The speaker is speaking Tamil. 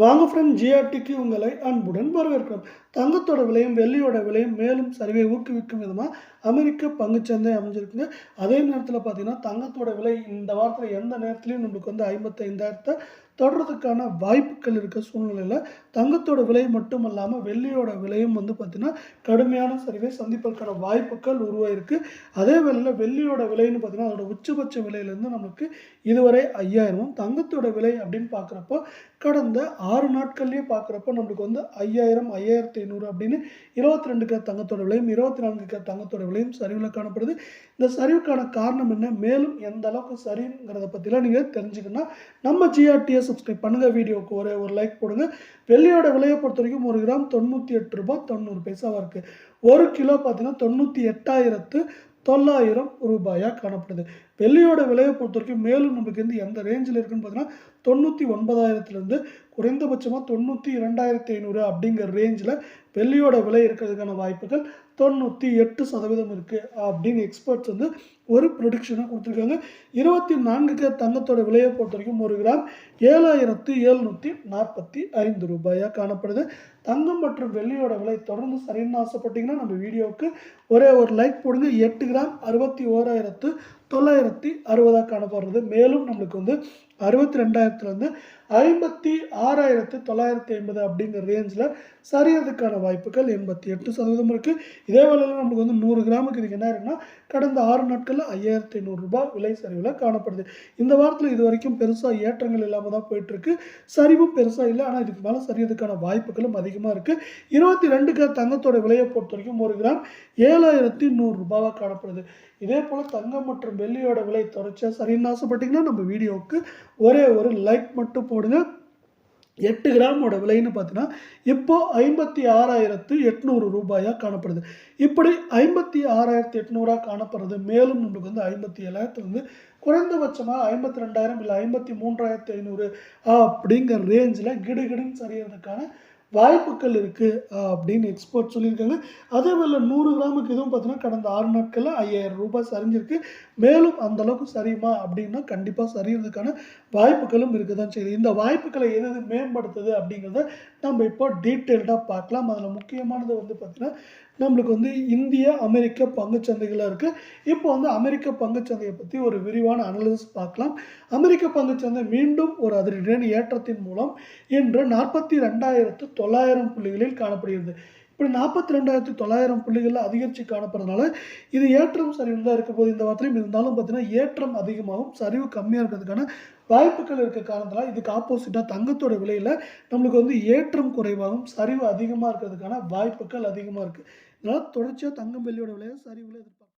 வாங்க ஃப்ரெண்ட் ஜிஆர்டிக்கு உங்களை அன்புடன் வரவேற்கிறோம். தங்கத்தோட விலையும் வெள்ளியோட விலையும் மேலும் சரிவை ஊக்குவிக்கும் விதமாக அமெரிக்க பங்குச்சந்தை அமைஞ்சிருக்குங்க. அதே நேரத்தில் பார்த்தீங்கன்னா தங்கத்தோட விலை இந்த வாரத்தில் எந்த நேரத்துலையும் நம்மளுக்கு வந்து ஐம்பத்தைந்தாயிரத்தை தொடர்றதுக்கான வாய்ப்புகள் இருக்க சூழ்நிலையில் தங்கத்தோட விலை மட்டும் இல்லாமல் வெள்ளியோட விலையும் வந்து பார்த்திங்கன்னா கடுமையான சரிவை சந்திப்பதற்கான வாய்ப்புகள் உருவாயிருக்கு. அதே வேளையில் வெள்ளியோட விலைன்னு பார்த்தீங்கன்னா அதோட உச்சபட்ச விலையிலேருந்து நமக்கு இதுவரை ஐயாயிரமும் தங்கத்தோட விலை அப்படின்னு பார்க்குறப்போ கடந்த ஆறு நாட்கள்லேயே பார்க்குறப்ப நம்மளுக்கு வந்து ஐயாயிரம் ஐயாயிரத்தி ஐநூறு அப்படின்னு இருபத்தி ரெண்டு கிலோ தங்கத்தோட விலையும் இருபத்தி நான்கு கிலோ தங்கத்தோட விலையும் சரிவில் காணப்படுது. இந்த சரிவுக்கான காரணம் என்ன? மேலும் எந்த அளவுக்கு சரிங்கிறத பற்றிலாம் நீங்கள் தெரிஞ்சுக்கணும் நம்ம ஜிஆர்டியை சப்ஸ்கிரைப் பண்ணுங்கள் வீடியோவுக்கு ஒரே ஒரு லைக் போடுங்க. வெள்ளியோட விலையை பொறுத்த வரைக்கும் ஒரு கிராம் தொண்ணூற்றி எட்டு ரூபாய் தொண்ணூறு பைசாவாக இருக்குது ஒரு கிலோ பார்த்தீங்கன்னா தொண்ணூற்றி எட்டாயிரத்து தொள்ளாயிரம் ரூபாயாக காணப்படுது. வெள்ளியோட விலையை பொறுத்த வரைக்கும் மேலும் நமக்கு வந்து எந்த ரேஞ்சில் இருக்குன்னு பார்த்தீங்கன்னா தொண்ணூற்றி ஒன்பதாயிரத்துலேருந்து குறைந்தபட்சமாக தொண்ணூற்றி இரண்டாயிரத்தி ஐநூறு அப்படிங்கிற ரேஞ்சில் வெள்ளியோட விலை இருக்கிறதுக்கான வாய்ப்புகள் தொண்ணூற்றி எட்டு சதவீதம் இருக்குது அப்படின்னு எக்ஸ்பர்ட்ஸ் வந்து ஒரு ப்ரொடிக்ஷனாக கொடுத்துருக்காங்க. இருபத்தி நான்குக்கு தங்கத்தோட விலையை பொறுத்த வரைக்கும் ஒரு கிராம் ஏழாயிரத்து எழுநூற்றி நாற்பத்தி ஐந்து ரூபாயாக காணப்படுது. தங்கம் மற்றும் வெள்ளியோட விலை தொடர்ந்து சரின்னு ஆசைப்பட்டிங்கன்னா நம்ம வீடியோவுக்கு ஒரே ஒரு லைக் போடுங்க. எட்டு கிராம் அறுபத்தி ஓராயிரத்து தொள்ளாயிரத்தி அறுபதாக காணப்படுறது மேலும் நம்மளுக்கு வந்து அறுபத்தி ரெண்டாயிரத்துலேருந்து ஐம்பத்தி ஆறாயிரத்து தொள்ளாயிரத்தி ஐம்பது அப்படிங்கிற ரேஞ்சில் சரியறதுக்கான வாய்ப்புகள் எண்பத்தி எட்டு சதவீதம் இருக்குது இதே வேளையில் நம்மளுக்கு வந்து நூறு கிராமுக்கு இதுக்கு என்ன இருக்குன்னா கடந்த ஆறு நாட்களில் ஐயாயிரத்தி ஐநூறுரூபா விலை சரிவில் காணப்படுது. இந்த வாரத்தில் இது வரைக்கும் பெருசாக ஏற்றங்கள் இல்லாமல் தான் போயிட்டுருக்கு. சரிவும் பெருசாக இல்லை ஆனால் இதுக்கு மேலே சரியறதுக்கான வாய்ப்புகளும் அதிகமாக இருக்குது இருபத்தி ரெண்டுக்கு தங்கத்தோட விலையை பொறுத்த வரைக்கும் ஒரு கிராம் ஏழாயிரத்தி நூறுரூபாவாக காணப்படுது. இதே போல் தங்கம் மற்றும் வெள்ளியோட விலை தொடர்ச்சியாக சரின்னு ஆசைப்பட்டிங்கன்னா நம்ம வீடியோவுக்கு ஒரே ஒரு லைக் மட்டும் போடுங்க. எட்டு கிராமோட விலைன்னு பார்த்தீங்கன்னா இப்போ ஐம்பத்தி ஆறாயிரத்து எட்நூறு ரூபாயாக காணப்படுது. இப்படி ஐம்பத்தி ஆறாயிரத்து எட்நூறாக காணப்படுறது மேலும் நம்மளுக்கு வந்து ஐம்பத்தி ஏழாயிரத்துலேருந்து குறைந்தபட்சமாக ஐம்பத்தி ரெண்டாயிரம் இல்லை ஐம்பத்தி மூன்றாயிரத்து ஐநூறு அப்படிங்கிற ரேஞ்சில் கிடுகிடுன்னு சரியறதுக்கான வாய்ப்புகள் இருக்குது அப்படின்னு எக்ஸ்பர்ட் சொல்லியிருக்காங்க. அதே போல் நூறு கிராமுக்கு இதுவும் பார்த்தீங்கன்னா கடந்த ஆறு நாட்களில் ஐயாயிரம் ரூபாய் சரிஞ்சிருக்கு. மேலும் அந்த அளவுக்கு சரியுமா அப்படின்னா கண்டிப்பாக சரியறதுக்கான வாய்ப்புகளும் இருக்க தான் செய்யுது. இந்த வாய்ப்புகளை எது எது மேம்படுத்துது அப்படிங்கிறத நம்ம இப்போ டீட்டெயில்டாக பார்க்கலாம். அதில் முக்கியமானது வந்து பார்த்திங்கன்னா நம்மளுக்கு வந்து இந்திய அமெரிக்க பங்குச்சந்தைகளாக இருக்குது இப்போ வந்து அமெரிக்க பங்குச்சந்தையை பற்றி ஒரு விரிவான அனலிசிஸ் பார்க்கலாம். அமெரிக்க பங்குச்சந்தை மீண்டும் ஒரு அதிரடியான ஏற்றத்தின் மூலம் இன்று நாற்பத்தி ரெண்டாயிரத்து தொள்ளாயிரம் புள்ளிகளில் காணப்படுகிறது. இப்படி நாற்பத்தி ரெண்டாயிரத்து தொள்ளாயிரம் புள்ளிகளில் அதிகரித்து காணப்படுறதுனால இது ஏற்றம் சரிவு தான் இருக்க போது இந்த வாரத்திலையும் இருந்தாலும் பார்த்தீங்கன்னா ஏற்றம் அதிகமாகவும் சரிவு கம்மியாக இருக்கிறதுக்கான வாய்ப்புகள் இருக்க காரணத்தினால் இதுக்கு ஆப்போசிட்டாக தங்கத்தோட விலையில் நம்மளுக்கு வந்து ஏற்றம் குறைவாகவும் சரிவு அதிகமாக இருக்கிறதுக்கான வாய்ப்புகள் அதிகமாக இருக்குது இதனால் தொடர்ச்சியாக தங்கம் வெள்ளியோட விலையை சரிவில் எதிர்பார்க்கலாம்